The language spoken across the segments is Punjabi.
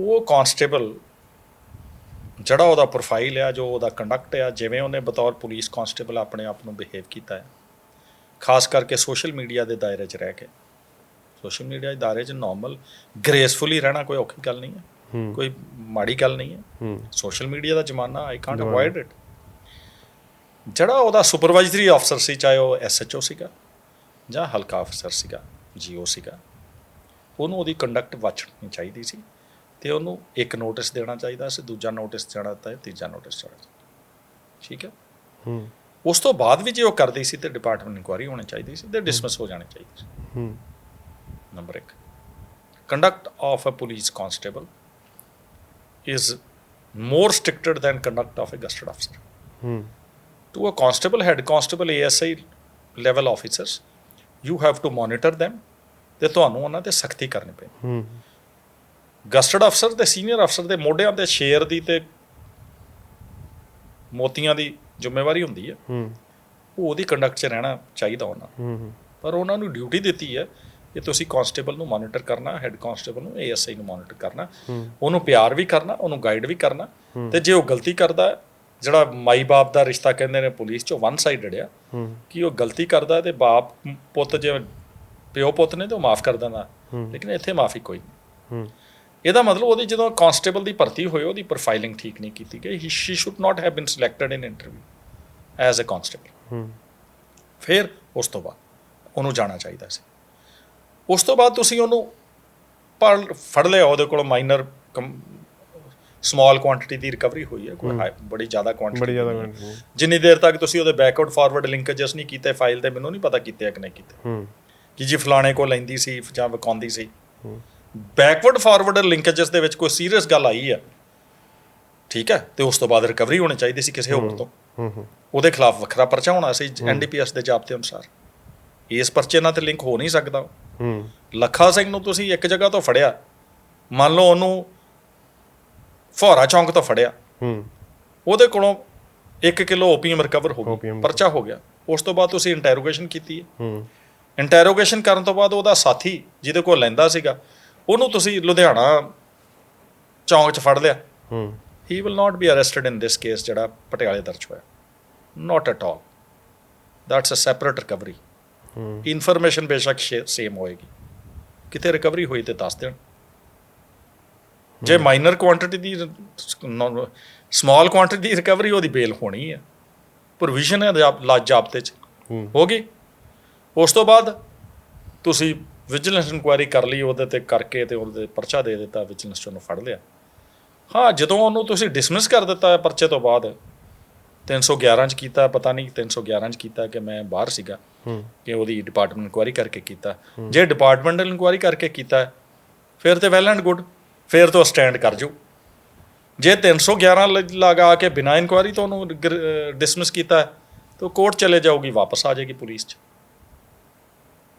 ਉਹ ਕਾਂਸਟੇਬਲ ਜਿਹੜਾ ਉਹਦਾ ਪ੍ਰੋਫਾਈਲ ਆ ਜੋ ਉਹਦਾ ਕੰਡਕਟ ਆ ਜਿਵੇਂ ਉਹਨੇ ਬਤੌਰ ਪੁਲਿਸ ਕਾਂਸਟੇਬਲ ਆਪਣੇ ਆਪ ਨੂੰ ਬਿਹੇਵ ਕੀਤਾ ਹੈ। ਖਾਸ ਕਰਕੇ ਸੋਸ਼ਲ ਮੀਡੀਆ ਦੇ ਦਾਇਰੇ 'ਚ ਰਹਿ ਕੇ। ਸੋਸ਼ਲ ਮੀਡੀਆ ਦੇ ਦਾਇਰੇ 'ਚ ਨਾਰਮਲ ਗ੍ਰੇਸਫੁਲੀ ਰਹਿਣਾ ਕੋਈ ਔਖੀ ਗੱਲ ਨਹੀਂ ਹੈ। ਕੋਈ ਮਾੜੀ ਗੱਲ ਨਹੀਂ ਹੈ। ਹੂੰ। ਸੋਸ਼ਲ ਮੀਡੀਆ ਦਾ ਜ਼ਮਾਨਾ ਆਈ ਕਾਂਟ ਅਵੋਇਡ ਇਟ ਜਿਹੜਾ ਉਹਦਾ ਸੁਪਰਵਾਈਜ਼ਰੀ ਅਫਸਰ ਸੀ ਚਾਹੇ ਉਹ ਐਸਐਚਓ ਸੀਗਾ ਜਾਂ ਹਲਕਾ ਅਫਸਰ ਸੀਗਾ ਜੀਓ ਸੀਗਾ ਉਹਨੂੰ ਉਹਦੀ ਕੰਡਕਟ ਵਾਚਣੀ ਚਾਹੀਦੀ ਸੀ। ਤੇ ਉਹਨੂੰ ਇੱਕ ਨੋਟਿਸ ਦੇਣਾ ਚਾਹੀਦਾ ਸੀ ਦੂਜਾ ਨੋਟਿਸ ਦੇਣਾ ਤਾਂ ਤੀਜਾ ਨੋਟਿਸ ਦੇਣਾ ਚਾਹੀਦਾ। ਠੀਕ ਹੈ? ਹੂੰ। ਉਸ ਤੋਂ ਬਾਅਦ ਵੀ ਜੇ ਉਹ ਕਰਦੀ ਸੀ ਤੇ ਡਿਪਾਰਟਮੈਂਟ ਇਨਕੁਆਇਰੀ ਹੋਣੀ ਚਾਹੀਦੀ ਸੀ ਤੇ ਡਿਸਮਿਸ ਹੋ ਜਾਣੀ ਚਾਹੀਦੀ ਸੀ। ਹੂੰ। Number 1 conduct of a police constable is more stricter than conduct of a gazetted officer. ਹੂੰ। To a constable, head constable, ASI level officers, you have to monitor them ਤੇ ਤੁਹਾਨੂੰ ਉਹਨਾਂ ਤੇ ਸਖਤੀ ਕਰਨੀ ਪਈ ਹੂੰ। ਗਸਟਡ ਅਫਸਰ ਤੇ ਸੀਨੀਅਰ ਅਫਸਰ ਦੇ ਮੋਢਿਆਂ ਤੇ ਸ਼ੇਰ ਦੀ ਤੇ ਮੋਤੀਆਂ ਦੀ ਜ਼ਿੰਮੇਵਾਰੀ ਹੁੰਦੀ ਹੈ ਹੂੰ। ਉਹ ਉਹਦੀ ਕੰਡਕਟ 'ਚ ਰਹਿਣਾ ਚਾਹੀਦਾ ਉਹਨਾਂ। ਹੂੰ ਪਰ ਉਹਨਾਂ ਨੂੰ ਡਿਊਟੀ ਦਿੱਤੀ ਹੈ ਕਿ ਤੁਸੀਂ ਕਾਂਸਟੇਬਲ ਨੂੰ ਮੋਨੀਟਰ ਕਰਨਾ ਹੈੱਡ ਕਾਂਸਟੇਬਲ ਨੂੰ ਏਐਸਆਈ ਨੂੰ ਮੋਨੀਟਰ ਕਰਨਾ। ਉਹਨੂੰ ਪਿਆਰ ਵੀ ਕਰਨਾ ਉਹਨੂੰ ਗਾਈਡ ਵੀ ਕਰਨਾ। ਤੇ ਜੇ ਉਹ ਗਲਤੀ ਕਰਦਾ ਜਿਹੜਾ ਮਾਈ ਬਾਪ ਦਾ ਰਿਸ਼ਤਾ ਕਹਿੰਦੇ ਨੇ ਪੁਲਿਸ 'ਚੋਂ ਵਨ ਸਾਈਡਡ ਆ ਕਿ ਉਹ ਗਲਤੀ ਕਰਦਾ ਤੇ ਬਾਪ ਪੁੱਤ ਜੇ ਪਿਓ ਪੁੱਤ ਨੇ ਤੇ ਉਹ ਮਾਫ ਕਰ ਦਿੰਦਾ। ਲੇਕਿਨ ਇੱਥੇ ਮਾਫੀ ਕੋਈ ਨਹੀਂ। ਇਹਦਾ ਮਤਲਬ ਉਹਦੀ ਜਦੋਂ ਕਾਂਸਟੇਬਲ ਦੀ ਭਰਤੀ ਹੋਈ ਉਹਦੀ ਪ੍ਰੋਫਾਈਲਿੰਗ ਠੀਕ ਨਹੀਂ ਕੀਤੀ ਗਈ। She should not have been selected in interview as a constable ਹੂੰ। ਫਿਰ ਉਸ ਤੋਂ ਬਾਅਦ ਉਹਨੂੰ ਜਾਣਾ ਚਾਹੀਦਾ ਸੀ। ਉਸ ਤੋਂ ਬਾਅਦ ਤੁਸੀਂ ਉਹਨੂੰ ਫੜ ਲਿਆ ਉਹਦੇ ਕੋਲ ਮਾਈਨਰ ਸਮਾਲ ਕੁਆਂਟੀਟੀ ਦੀ ਰਿਕਵਰੀ ਹੋਈ ਹੈ ਕੋਈ ਬੜੀ ਜ਼ਿਆਦਾ ਕੁਆਂਟੀਟੀ ਬੜੀ ਜ਼ਿਆਦਾ ਹੂੰ। ਜਿੰਨੀ ਦੇਰ ਤੱਕ ਤੁਸੀਂ ਉਹਦੇ ਬੈਕਵਰਡ ਫਾਰਵਰਡ ਲਿੰਕੇਜਸ ਨਹੀਂ ਕੀਤੇ ਫਾਈਲ ਤੇ ਮੈਨੂੰ ਨਹੀਂ ਪਤਾ ਕੀਤੇ ਕਿ ਨਹੀਂ ਕੀਤੇ। ਹੂੰ। ਕਿ ਜੀ ਫਲਾਣੇ ਕੋ ਲੈਂਦੀ ਸੀ ਜਾਂ ਵਿਕਾਉਂਦੀ ਸੀ। ਹੂੰ। ਬੈਕਵਰਡ ਫਾਰਵਰਡ ਲਿੰਕੇਜਸ ਦੇ ਵਿੱਚ ਕੋਈ ਸੀਰੀਅਸ ਗੱਲ ਆਈ ਹੈ ਠੀਕ ਹੈ ਤੇ ਉਸ ਤੋਂ ਬਾਅਦ ਰਿਕਵਰੀ ਹੋਣੀ ਚਾਹੀਦੀ ਸੀ ਕਿਸੇ ਹੋਰ ਤੋਂ। ਹੂੰ ਹੂੰ। ਉਹਦੇ ਖਿਲਾਫ ਵੱਖਰਾ ਪਰਚਾ ਹੋਣਾ ਸੀ ਐਨਡੀਪੀਐਸ ਦੇ ਜਾਬਤੇ ਅਨੁਸਾਰ। ਇਸ ਪਰਚੇ ਨਾਲ ਤੇ ਲਿੰਕ ਹੋ ਨਹੀਂ ਸਕਦਾ ਹੂੰ। ਲੱਖਾ ਸਿੰਘ ਨੂੰ ਤੁਸੀਂ ਇੱਕ ਜਗ੍ਹਾ ਤੋਂ ਫੜਿਆ ਮੰਨ ਲਓ ਉਹਨੂੰ ਫੋਰਾ ਚੌਂਕ ਤੋਂ ਫੜਿਆ। ਹੂੰ। ਉਹਦੇ ਕੋਲੋਂ 1 ਕਿਲੋ ਓਪੀਐਮ ਰਿਕਵਰ ਹੋ ਗਿਆ ਪਰਚਾ ਹੋ ਗਿਆ। ਉਸ ਤੋਂ ਬਾਅਦ ਤੁਸੀਂ ਇੰਟਰੋਗੇਸ਼ਨ ਕੀਤੀ ਹੂੰ। ਇੰਟਰੋਗੇਸ਼ਨ ਕਰਨ ਤੋਂ ਬਾਅਦ ਉਹਦਾ ਸਾਥੀ ਜਿਹਦੇ ਕੋਲ ਲੈਂਦਾ ਸੀਗਾ ਉਹਨੂੰ ਤੁਸੀਂ ਲੁਧਿਆਣਾ ਚੌਂਕ 'ਚ ਫੜ ਲਿਆ। ਹੂੰ। He will not be arrested in this case ਜਿਹੜਾ ਪਟਿਆਲੇ ਦਰਜ ਹੋਇਆ। Not at all that's a separate recovery ਹੂੰ। ਇਨਫੋਰਮੇਸ਼ਨ ਬੇਸ਼ੱਕ ਸੇਮ ਹੋਏਗੀ। ਕਿਤੇ ਰਿਕਵਰੀ ਹੋਈ ਤੇ ਦੱਸ ਦੇਣ। ਜੇ ਮਾਈਨਰ ਕੁਆਂਟੀਟੀ ਦੀ ਸਮਾਲ ਕੁਆਂਟੀਟੀ ਦੀ ਰਿਕਵਰੀ ਉਹਦੀ ਬੇਲ ਹੋਣੀ ਹੈ ਪ੍ਰੋਵੀਜ਼ਨ ਹੈ ਲਾ ਜਾਬਤੇ ਚ। ਹੋ ਗਈ। ਉਸ ਤੋਂ ਬਾਅਦ ਤੁਸੀਂ ਵਿਜੀਲੈਂਸ ਇਨਕੁਆਇਰੀ ਕਰ ਲਈ ਉਹਦੇ ਤੇ ਕਰਕੇ ਤੇ ਉਹਦੇ ਪਰਚਾ ਦੇ ਦਿੱਤਾ ਵਿਜੀਲੈਂਸ ਚ ਉਹਨੂੰ ਫੜ ਲਿਆ। ਹਾਂ ਜਦੋਂ ਉਹਨੂੰ ਤੁਸੀਂ ਡਿਸਮਿਸ ਕਰ ਦਿੱਤਾ ਪਰਚੇ ਤੋਂ ਬਾਅਦ 311 ਚ ਕੀਤਾ ਪਤਾ ਨਹੀਂ 311 ਚ ਕੀਤਾ ਕਿ ਮੈਂ ਬਾਹਰ ਸੀਗਾ ਕਿ ਉਹਦੀ ਡਿਪਾਰਟਮੈਂਟ ਇਨਕੁਆਇਰੀ ਕਰਕੇ ਕੀਤਾ। ਜੇ ਡਿਪਾਰਟਮੈਂਟਲ ਇਨਕੁਆਇਰੀ ਕਰਕੇ ਕੀਤਾ ਫਿਰ ਤੇ ਵੈਲ ਐਂਡ ਗੁੱਡ ਫਿਰ ਤੋਂ ਸਟੈਂਡ ਕਰ ਜਾਓ। ਜੇ 311 ਲ- ਲਗਾ ਕੇ ਬਿਨਾਂ ਇਨਕੁਆਇਰੀ ਤੋਂ ਉਹਨੂੰ ਡਿਸਮਿਸ ਕੀਤਾ ਤਾਂ ਕੋਰਟ ਚਲੇ ਜਾਊਗੀ ਵਾਪਸ ਆ ਜਾਏਗੀ ਪੁਲਿਸ 'ਚ।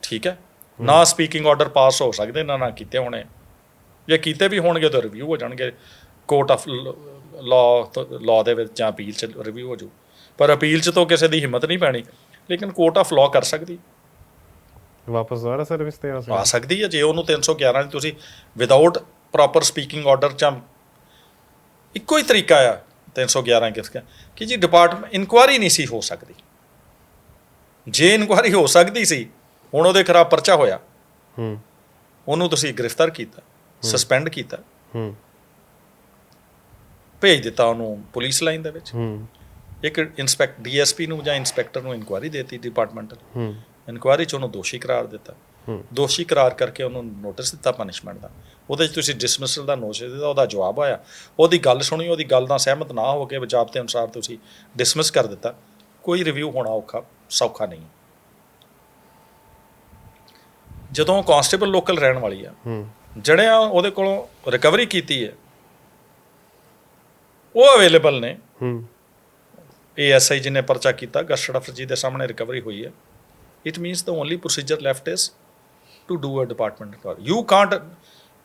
ਠੀਕ ਹੈ? ਨਾ ਸਪੀਕਿੰਗ ਆਰਡਰ ਪਾਸ ਹੋ ਸਕਦੇ ਨਾ ਨਾ ਕੀਤੇ ਹੋਣੇ। ਜੇ ਕੀਤੇ ਵੀ ਹੋਣਗੇ ਤਾਂ ਰਿਵਿਊ ਹੋ ਜਾਣਗੇ। ਕੋਰਟ ਆਫ ਲਾਅ ਲਾਅ ਦੇ ਵਿੱਚ ਜਾਂ ਅਪੀਲ 'ਚ ਰਿਵਿਊ ਹੋ ਜਾਊ। ਪਰ ਅਪੀਲ 'ਚ ਤਾਂ ਕਿਸੇ ਦੀ ਹਿੰਮਤ ਨਹੀਂ ਪੈਣੀ। ਲੇਕਿਨ ਕੋਰਟ ਆਫ ਲਾਅ ਕਰ ਸਕਦੀ। ਵਾਪਸ ਦੁਬਾਰਾ ਸਰਵਿਸ ਤੇ ਆ ਆ ਸਕਦਾ ਹੈ ਜੇ ਉਹਨੂੰ 311 'ਚ ਤੁਸੀਂ ਵਿਦਆਊਟ ਪ੍ਰੋਪਰ ਸਪੀਕਿੰਗ ਆਰਡਰ ਜਾਂ ਇੱਕੋ ਹੀ ਤਰੀਕਾ ਆ 311 ਕਿਸ ਦਾ ਕਿ ਜੀ ਡਿਪਾਰਟਮੈਂਟ ਇਨਕੁਆਰੀ ਨਹੀਂ ਸੀ ਹੋ ਸਕਦੀ। ਜੇ ਇਨਕੁਆਰੀ ਹੋ ਸਕਦੀ ਸੀ ਹੁਣ ਉਹਦੇ ਖਿਲਾਫ ਪਰਚਾ ਹੋਇਆ। ਹੂੰ। ਉਹਨੂੰ ਤੁਸੀਂ ਗ੍ਰਿਫਤਾਰ ਕੀਤਾ ਸਸਪੈਂਡ ਕੀਤਾ। ਹੂੰ। ਭੇਜ ਦਿੱਤਾ ਉਹਨੂੰ ਪੁਲਿਸ ਲਾਈਨ ਦੇ ਵਿੱਚ। ਹੂੰ। ਇੱਕ ਇਨਸਪੈਕਟ ਡੀਐਸਪੀ ਨੂੰ ਜਾਂ ਇਨਸਪੈਕਟਰ ਨੂੰ ਇਨਕੁਆਰੀ ਦੇਤੀ ਡਿਪਾਰਟਮੈਂਟਲ ਹੂੰ। ਇਨਕੁਆਰੀ ਚ ਉਹਨੂੰ ਦੋਸ਼ੀ ਕਰਾਰ ਦਿੱਤਾ। ਹੂੰ। ਦੋਸ਼ੀ ਕਰਾਰ ਕਰਕੇ ਉਹਨੂੰ ਨੋਟਿਸ ਦਿੱਤਾ ਪਨਿਸ਼ਮੈਂਟ ਦਾ। ਉਹਦੇ 'ਚ ਤੁਸੀਂ ਡਿਸਮਿਸਲ ਦਾ ਨੋਟਿਸ ਦਿੱਤਾ ਉਹਦਾ ਜਵਾਬ ਆਇਆ। ਉਹਦੀ ਗੱਲ ਸੁਣੀ ਉਹਦੀ ਗੱਲ ਨਾਲ ਸਹਿਮਤ ਨਾ ਹੋ ਕੇ ਵਿਜਾਬਤੇ ਅਨੁਸਾਰ ਤੁਸੀਂ ਡਿਸਮਿਸ ਕਰ ਦਿੱਤਾ। ਕੋਈ ਰਿਵਿਊ ਹੋਣਾ ਔਖਾ ਸੌਖਾ ਨਹੀਂ। ਜਦੋਂ ਕਾਂਸਟੇਬਲ ਲੋਕਲ ਰਹਿਣ ਵਾਲੀ ਆ ਹੂੰ। ਜਿਹੜਿਆਂ ਉਹਦੇ ਕੋਲੋਂ ਰਿਕਵਰੀ ਕੀਤੀ ਹੈ ਉਹ ਅਵੇਲੇਬਲ ਨੇ। ਹੂੰ। ਏਐਸਆਈ ਜਿਹਨੇ ਪਰਚਾ ਕੀਤਾ ਗਸਟਡ ਅਫਸਰ ਜੀ ਦੇ ਸਾਹਮਣੇ ਰਿਕਵਰੀ ਹੋਈ ਹੈ। It means the only procedure left is to do a department inquiry you can't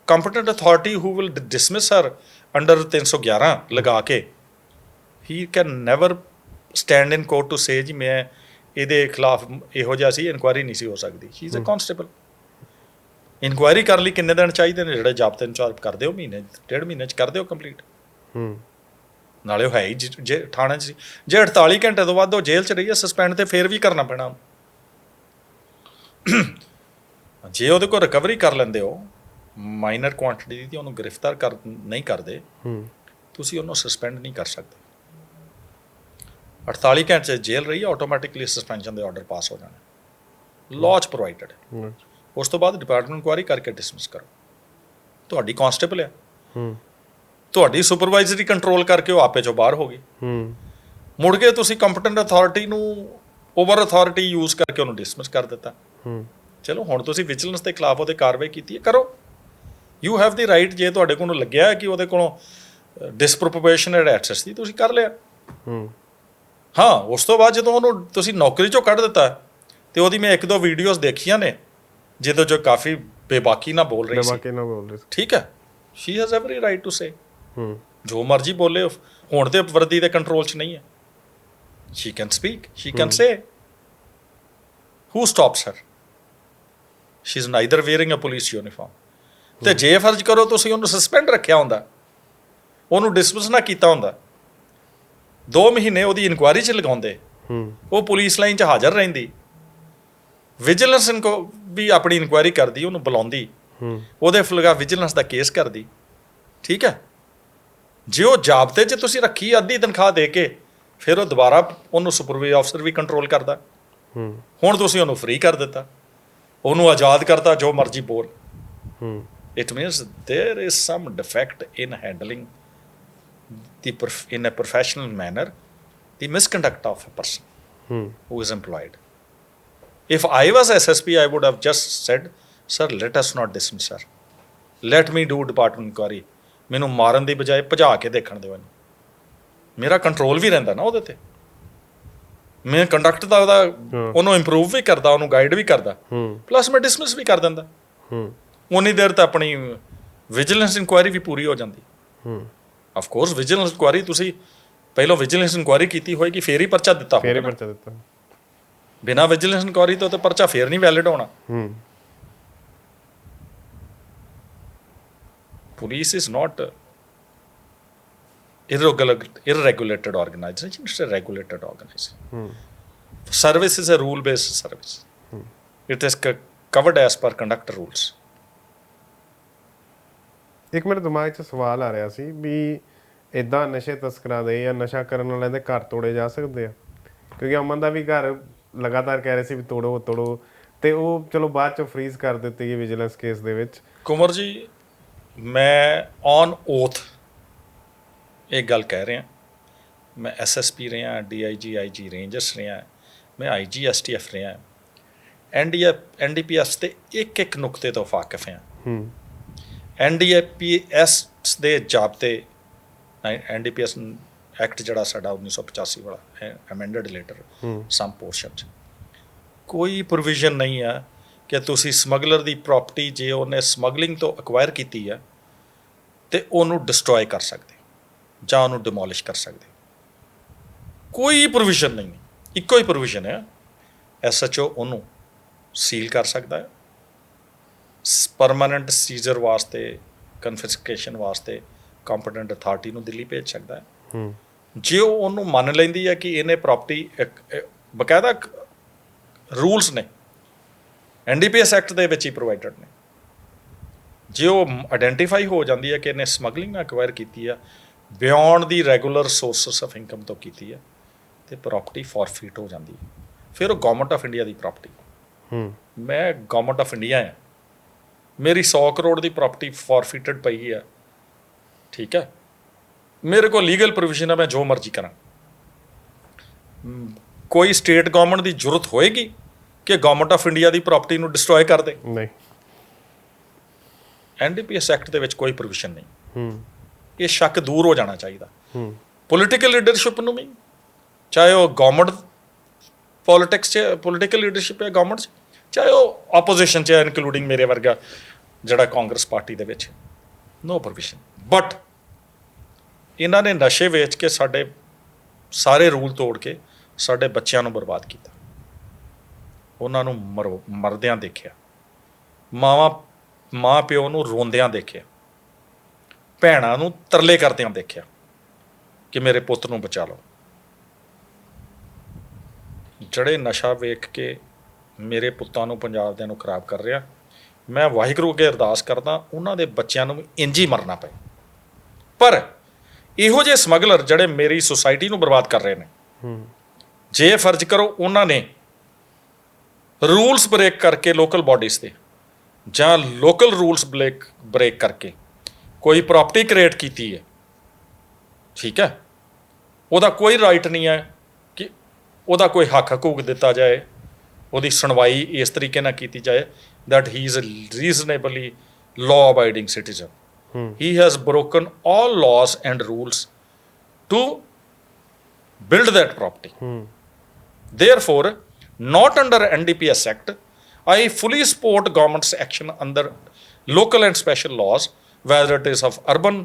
competent authority who will dismiss her under 311 ਲਗਾ ਕੇ he can never stand in court to say ਜੀ ਮੈਂ ਇਹਦੇ ਖਿਲਾਫ ਇਹੋ ਜਿਹਾ ਸੀ ਇਨਕੁਆਰੀ ਨਹੀਂ ਸੀ ਹੋ ਸਕਦੀ। He is a constable inquiry ਕਰ ਲਈ ਕਿੰਨੇ ਦਿਨ ਚਾਹੀਦੇ ਨੇ? ਜਿਹੜੇ ਜਾਬਤੇ ਇਨਚਾਰਜ ਕਰ ਦਿਓ ਮਹੀਨੇ ਡੇਢ ਮਹੀਨੇ ਚ ਕਰ ਦਿਓ ਕੰਪਲੀਟ ਹੂੰ। ਨਾਲੇ ਉਹ ਹੈ ਹੀ ਜ- ਜੇ ਥਾਣੇ 'ਚ। ਜੇ 48 ਘੰਟੇ ਤੋਂ ਵੱਧ ਉਹ ਜੇਲ੍ਹ 'ਚ ਰਹੀ ਹੈ ਸਸਪੈਂਡ ਤੇ ਫੇਰ ਵੀ ਕਰਨਾ ਪੈਣਾ। ਜੇ ਉਹਦੇ ਕੋਲ ਰਿਕਵਰੀ ਕਰ ਲੈਂਦੇ ਹੋ ਮਾਈਨਰ ਕੁਆਂਟੀਟੀ ਦੀ ਤੇ ਉਹਨੂੰ ਗ੍ਰਿਫਤਾਰ ਕਰ ਨਹੀਂ ਕਰਦੇ ਹੂੰ। ਤੁਸੀਂ ਉਹਨੂੰ ਸਸਪੈਂਡ ਨਹੀਂ ਕਰ ਸਕਦੇ। 48 ਘੰਟੇ 'ਚ ਜੇਲ੍ਹ ਰਹੀ ਹੈ ਆਟੋਮੈਟਿਕਲੀ ਸਸਪੈਂਸ਼ਨ ਦੇ ਆਰਡਰ ਪਾਸ ਹੋ ਜਾਣੇ। ਲਾਅ 'ਚ ਪ੍ਰੋਵਾਈਡਡ ਹੂੰ। ਉਸ ਤੋਂ ਬਾਅਦ ਡਿਪਾਰਟਮੈਂਟ ਇਨਕੁਆਇਰੀ ਕਰਕੇ ਡਿਸਮਿਸ ਕਰੋ। ਤੁਹਾਡੀ ਕਾਂਸਟੇਬਲ ਹੈ ਹੂੰ। ਤੁਹਾਡੀ ਸੁਪਰਵਾਈਜ਼ਰੀ ਕੰਟਰੋਲ ਕਰਕੇ ਉਹ ਆਪੇ ਚੋਂ ਬਾਹਰ ਹੋ ਗਈ ਹੂੰ। ਮੁੜ ਕੇ ਤੁਸੀਂ ਕੰਪੀਟੈਂਟ ਅਥਾਰਟੀ ਨੂੰ ਓਵਰ ਅਥਾਰਟੀ ਯੂਜ਼ ਕਰਕੇ ਉਹਨੂੰ ਡਿਸਮਿਸ ਕਰ ਦਿੱਤਾ। ਹੂੰ। ਚਲੋ ਹੁਣ ਤੁਸੀਂ ਵਿਜੀਲੈਂਸ ਦੇ ਖਿਲਾਫ ਉਹਦੇ ਕਾਰਵਾਈ ਕੀਤੀ ਹੈ ਕਰੋ। ਯੂ ਹੈਵ ਦੀ ਰਾਈਟ ਜੇ ਤੁਹਾਡੇ ਕੋਲ ਲੱਗਿਆ ਕਿ ਉਹਦੇ ਕੋਲੋਂ ਡਿਸਪ੍ਰੋਪੋਰਸ਼ਨਲ ਐਕਸੈਸ ਸੀ ਤੁਸੀਂ ਕਰ ਲਿਆ। ਹੂੰ। ਹਾਂ ਉਸ ਤੋਂ ਬਾਅਦ ਜਦੋਂ ਉਹਨੂੰ ਤੁਸੀਂ ਨੌਕਰੀ ਚੋਂ ਕੱਢ ਦਿੱਤਾ ਤੇ ਉਹਦੀ ਮੈਂ ਇੱਕ ਦੋ ਵੀਡੀਓਜ਼ ਦੇਖੀਆਂ ਨੇ ਜਿਹਦੇ ਚ ਕਾਫੀ ਬੇਬਾਕੀ ਨਾਲ ਬੋਲ ਰਹੀ ਸੀ। ਬਾਕੀ ਨਾ ਬੋਲ ਰਹੇ ਸੀ। ਠੀਕ ਹੈ। She has every right to say ਹੂੰ। ਜੋ ਮਰਜ਼ੀ ਬੋਲੇ ਹੁਣ ਤੇ ਵਰਦੀ ਦੇ ਕੰਟਰੋਲ 'ਚ ਨਹੀਂ ਹੈ। She can speak she can say who stops her she is neither wearing a police uniform ਤੇ ਜੇ ਫਰਜ਼ ਕਰੋ ਤੁਸੀਂ ਉਹਨੂੰ ਸਸਪੈਂਡ ਰੱਖਿਆ ਹੁੰਦਾ ਉਹਨੂੰ ਡਿਸਮਿਸ ਨਾ ਕੀਤਾ ਹੁੰਦਾ 2 ਮਹੀਨੇ ਉਹਦੀ ਇਨਕੁਆਇਰੀ 'ਚ ਲਗਾਉਂਦੇ ਹੂੰ। ਉਹ ਪੁਲਿਸ ਲਾਈਨ 'ਚ ਹਾਜ਼ਰ ਰਹਿੰਦੀ। ਵਿਜੀਲੈਂਸ ਇਨਕੋ ਵੀ ਆਪਣੀ ਇਨਕੁਆਇਰੀ ਕਰਦੀ ਉਹਨੂੰ ਬੁਲਾਉਂਦੀ। ਹੂੰ। ਉਹਦੇ ਫਲਗਾ ਵਿਜੀਲੈਂਸ ਦਾ ਕੇਸ ਕਰਦੀ। ਠੀਕ ਹੈ? ਜੇ ਉਹ ਜਾਬਤੇ 'ਚ ਤੁਸੀਂ ਰੱਖੀ ਅੱਧੀ ਤਨਖਾਹ ਦੇ ਕੇ ਫਿਰ ਉਹ ਦੁਬਾਰਾ ਉਹਨੂੰ ਸੁਪਰਵਾਈਜ਼ ਆਫਸਰ ਵੀ ਕੰਟਰੋਲ ਕਰਦਾ। ਹੂੰ। ਹੁਣ ਤੁਸੀਂ ਉਹਨੂੰ ਫ੍ਰੀ ਕਰ ਦਿੱਤਾ। ਉਹਨੂੰ ਆਜ਼ਾਦ ਕਰਤਾ ਜੋ ਮਰਜ਼ੀ ਬੋਲ। ਹੂੰ। Means there is some defect in handling the prof- in a professional manner the misconduct of a person ਹੂੰ। who is employed. If I was SSP, I would have just said, Sir, let us not dismiss her. Let me do department inquiry. ਮੈਨੂੰ ਮਾਰਨ ਦੀ ਬਜਾਏ ਭਜਾ ਕੇ ਦੇਖਣ ਦਿਓ ਇਹਨੂੰ ਮੇਰਾ ਕੰਟਰੋਲ ਵੀ ਰਹਿੰਦਾ ਨਾ ਉਹਦੇ ਤੇ ਮੈਂ ਕੰਡਕਟ ਦਾ ਉਹਦਾ ਉਹਨੂੰ ਇੰਪਰੂਵ ਵੀ ਕਰਦਾ ਉਹਨੂੰ ਗਾਈਡ ਵੀ ਕਰਦਾ ਪਲੱਸ ਮੈਂ ਡਿਸਮਿਸ ਵੀ ਕਰ ਦਿੰਦਾ ਹੂੰ ਉਨੀ ਦੇਰ ਤਾਂ ਆਪਣੀ ਵਿਜੀਲੈਂਸ ਇਨਕੁਆਇਰੀ ਵੀ ਪੂਰੀ ਹੋ ਜਾਂਦੀ ਹੂੰ ਆਫ ਕੋਰਸ ਵਿਜੀਲੈਂਸ ਇਨਕੁਆਇਰੀ ਤੁਸੀਂ ਪਹਿਲਾਂ ਵਿਜੀਲੈਂਸ ਇਨਕੁਆਇਰੀ ਕੀਤੀ ਹੋਏਗੀ ਫੇਰ ਹੀ ਪਰਚਾ ਦਿੱਤਾ ਫੇਰ ਹੀ ਪਰਚਾ ਦਿੱਤਾ ਬਿਨਾ ਵਿਜੀਲੈਂਸ ਇਨਕੁਆਇਰੀ ਤੋਂ ਤੇ ਪਰਚਾ ਫੇਰ ਨਹੀਂ ਵੈਲਿਡ ਹੋਣਾ ਹੂੰ is not a irregular, irregulated organization it's a regulated organization ਹੂੰ service is a rule based service it is co- covered as per conduct rules ਇੱਕ ਮੇਰੇ ਦਿਮਾਗ 'ਚ ਸਵਾਲ ਆ ਰਿਹਾ ਸੀ ਵੀ ਇਦਾਂ ਨਸ਼ੇ ਤਸਕਰਾਂ ਦੇ ਜਾਂ ਨਸ਼ਾ ਕਰਨ ਵਾਲਿਆਂ ਦੇ ਘਰ ਤੋੜੇ ਜਾ ਸਕਦੇ ਆ ਕਿਉਂਕਿ ਅਮਨ ਦਾ ਵੀ ਘਰ ਲਗਾਤਾਰ ਕਹਿ ਰਹੇ ਸੀ ਵੀ ਤੋੜੋ ਤੋੜੋ। ਤੇ ਉਹ ਚਲੋ ਬਾਅਦ ਚ ਫ੍ਰੀਜ਼ ਕਰ ਦਿੱਤੀ ਗਈ ਵਿਜੀਲੈਂਸ ਕੇਸ ਦੇ ਵਿੱਚ। ਕੁਮਰ ਜੀ ਮੈਂ ਔਨ ਓਥ ਇਹ ਗੱਲ ਕਹਿ ਰਿਹਾ। ਮੈਂ ਐਸਐਸਪੀ ਰਿਹਾ ਡੀਆਈਜੀ ਆਈਜੀ ਰੇਂਜਰਸ ਰਿਹਾ ਮੈਂ ਆਈਜੀ ਐਸਟੀਐਫ ਰਿਹਾ। ਐਨਡੀਐਫ ਐਨਡੀਪੀਐਸ ਤੇ ਇੱਕ ਇੱਕ ਨੁਕਤੇ ਤੋਂ ਵਾਕਿਫ ਹਾਂ। ਹੂੰ। ਐਨਡੀਐਪੀਐਸ ਦੇ ਜਾਬਤੇ ਐਨਡੀਪੀਐਸ ਐਕਟ ਜਿਹੜਾ ਸਾਡਾ 1985 ਵਾਲਾ ਅਮੈਂਡਡ ਲੇਟਰ ਸਮ ਪੋਰਸ਼ਨ ਚ। ਕੋਈ ਪ੍ਰੋਵੀਜ਼ਨ ਨਹੀਂ ਆ ਕਿ ਤੁਸੀਂ ਸਮਗਲਰ ਦੀ ਪ੍ਰਾਪਰਟੀ ਜੇ ਉਹਨੇ ਸਮਗਲਿੰਗ ਤੋਂ ਅਕਵਾਇਰ ਕੀਤੀ ਆ ਤੇ ਉਹਨੂੰ ਡਿਸਟਰੋਏ ਕਰ ਸਕਦੇ ਜਾਂ ਉਹਨੂੰ ਡਿਮੋਲਿਸ਼ ਕਰ ਸਕਦੇ। ਕੋਈ ਪ੍ਰੋਵੀਜ਼ਨ ਨਹੀਂ ਇੱਕੋ ਹੀ ਪ੍ਰੋਵੀਜ਼ਨ ਹੈ ਐਸਐਚਓ ਉਹਨੂੰ ਸੀਲ ਕਰ ਸਕਦਾ ਹੈ। ਪਰਮਾਨੈਂਟ ਸੀਜ਼ਰ ਵਾਸਤੇ ਕਨਫਿਸਕੇਸ਼ਨ ਵਾਸਤੇ ਕੰਪੀਟੈਂਟ ਅਥਾਰਟੀ ਨੂੰ ਦਿੱਲੀ ਭੇਜ ਸਕਦਾ ਹੈ। ਹੂੰ। ਜੇ ਉਹ ਉਹਨੂੰ ਮੰਨ ਲੈਂਦੀ ਹੈ ਕਿ ਇਹਨੇ ਪ੍ਰਾਪਰਟੀ ਬਕਾਇਦਾ ਰੂਲਸ ਨੇ ਐਨਡੀਪੀਐਸ ਐਕਟ ਦੇ ਵਿੱਚ ਹੀ ਪ੍ਰੋਵਾਈਡਡ ਨੇ। ਜੇ ਉਹ ਆਇਡੈਂਟੀਫਾਈ ਹੋ ਜਾਂਦੀ ਹੈ ਕਿ ਇਹਨੇ ਸਮਗਲਿੰਗ ਨਾਲ ਅਕਵਾਇਰ ਕੀਤੀ ਆ beyond the regular sources of income ਤੋਂ ਕੀਤੀ ਹੈ ਤੇ ਪ੍ਰਾਪਰਟੀ ਫੋਰਫੀਟ ਹੋ ਜਾਂਦੀ ਹੈ ਫਿਰ ਉਹ ਗਵਰਨਮੈਂਟ ਆਫ ਇੰਡੀਆ ਦੀ ਪ੍ਰਾਪਰਟੀ ਹੂੰ। ਮੈਂ ਗਵਰਨਮੈਂਟ ਆਫ ਇੰਡੀਆ ਹਾਂ ਮੇਰੀ 100 ਕਰੋੜ ਦੀ ਪ੍ਰਾਪਰਟੀ ਫੋਰਫੀਟਡ ਪਈ ਹੈ ਠੀਕ ਹੈ ਮੇਰੇ ਕੋਲ ਲੀਗਲ ਪ੍ਰੋਵੀਜ਼ਨ ਹੈ ਮੈਂ ਜੋ ਮਰਜ਼ੀ ਕਰਾਂ। ਕੋਈ ਸਟੇਟ ਗਵਰਨਮੈਂਟ ਦੀ ਜ਼ਰੂਰਤ ਹੋਏਗੀ ਕਿ ਗਵਰਨਮੈਂਟ ਆਫ ਇੰਡੀਆ ਦੀ ਪ੍ਰਾਪਰਟੀ ਨੂੰ ਡਿਸਟਰੋਏ ਕਰ ਦੇ? ਨਹੀਂ। ਐਨਡੀਪੀਐਸ ਐਕਟ ਦੇ ਵਿੱਚ ਕੋਈ ਪ੍ਰੋਵੀਜ਼ਨ ਨਹੀਂ। ਹੂੰ। ਇਹ ਸ਼ੱਕ ਦੂਰ ਹੋ ਜਾਣਾ ਚਾਹੀਦਾ। ਹੂੰ। ਪੋਲੀਟੀਕਲ ਲੀਡਰਸ਼ਿਪ ਨੂੰ ਵੀ। ਚਾਹੇ ਉਹ ਗਵਰਨਮੈਂਟ ਪੋਲਿਟਿਕਸ ਚ ਪੋਲੀਟੀਕਲ ਲੀਡਰਸ਼ਿਪ ਹੈ ਗਵਰਨਮੈਂਟ ਚ ਚਾਹੇ ਉਹ ਆਪੋਜੀਸ਼ਨ ਚ ਇਨਕਲੂਡਿੰਗ ਮੇਰੇ ਵਰਗਾ ਜਿਹੜਾ ਕਾਂਗਰਸ ਪਾਰਟੀ ਦੇ ਵਿੱਚ। ਨੋ ਪਰਮਿਸ਼ਨ ਬਟ ਇਹਨਾਂ ਨੇ ਨਸ਼ੇ ਵੇਚ ਕੇ ਸਾਡੇ ਸਾਰੇ ਰੂਲ ਤੋੜ ਕੇ ਸਾਡੇ ਬੱਚਿਆਂ ਨੂੰ ਬਰਬਾਦ ਕੀਤਾ। ਉਹਨਾਂ ਨੂੰ ਮਰੋ- ਮਰਦਿਆਂ ਦੇਖਿਆ। ਮਾਵਾਂ, ਮਾਂ ਪਿਓ ਨੂੰ ਰੋਂਦਿਆਂ ਦੇਖਿਆ। ਭੈਣਾਂ ਨੂੰ ਤਰਲੇ ਕਰਦਿਆਂ ਦੇਖਿਆ ਕਿ ਮੇਰੇ ਪੁੱਤ ਨੂੰ ਬਚਾ ਲਓ। ਜਿਹੜੇ ਨਸ਼ਾ ਵੇਖ ਕੇ ਮੇਰੇ ਪੁੱਤਾਂ ਨੂੰ ਪੰਜਾਬ ਦਿਆਂ ਨੂੰ ਖਰਾਬ ਕਰ ਰਿਹਾ, ਮੈਂ ਵਾਹਿਗੁਰੂ ਅੱਗੇ ਅਰਦਾਸ ਕਰਦਾ, ਉਹਨਾਂ ਦੇ ਬੱਚਿਆਂ ਨੂੰ ਵੀ ਇੰਜ ਹੀ ਮਰਨਾ ਪਏ। ਪਰ ਇਹੋ ਜਿਹੇ ਸਮਗਲਰ ਜਿਹੜੇ ਮੇਰੀ ਸੁਸਾਇਟੀ ਨੂੰ ਬਰਬਾਦ ਕਰ ਰਹੇ ਨੇ। ਹੂੰ। ਜੇ ਫਰਜ਼ ਕਰੋ ਉਹਨਾਂ ਨੇ ਰੂਲਸ ਬ੍ਰੇਕ ਕਰਕੇ ਲੋਕਲ ਬਾਡੀਜ਼ ਦੇ ਜਾਂ ਲੋਕਲ ਰੂਲਸ ਬ੍ਰੇਕ ਬ੍ਰੇਕ ਕਰਕੇ ਕੋਈ ਪ੍ਰਾਪਰਟੀ ਕ੍ਰੀਏਟ ਕੀਤੀ ਹੈ ਠੀਕ ਹੈ? ਉਹਦਾ ਕੋਈ ਰਾਈਟ ਨਹੀਂ ਹੈ ਕਿ ਉਹਦਾ ਕੋਈ ਹੱਕ ਹਕੂਕ ਦਿੱਤਾ ਜਾਏ ਉਹਦੀ ਸੁਣਵਾਈ ਇਸ ਤਰੀਕੇ ਨਾਲ ਕੀਤੀ ਜਾਏ that he is a reasonably law abiding citizen ਹੂੰ he has broken all laws and rules to build that property ਹੂੰ Therefore, not under NDPS Act, I fully support government's action under local and special laws, whether it is of urban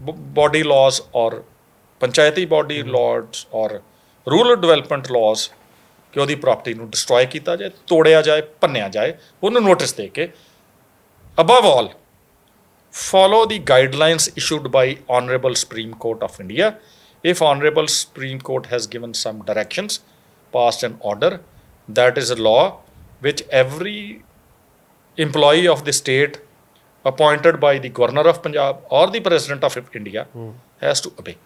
b- body laws or panchayati body laws or rural development laws ਕਿ ਉਹਦੀ ਪ੍ਰਾਪਰਟੀ ਨੂੰ ਡਿਸਟਰੋਏ ਕੀਤਾ ਜਾਏ ਤੋੜਿਆ ਜਾਏ ਭੰਨਿਆ ਜਾਏ ਉਹਨੂੰ ਨੋਟਿਸ ਦੇ ਕੇ above all follow the guidelines issued by honorable supreme court of india. If honorable supreme court has given some directions passed an order that is a law which every employee of the state appointed by the governor of punjab or the president of india hmm. has to obey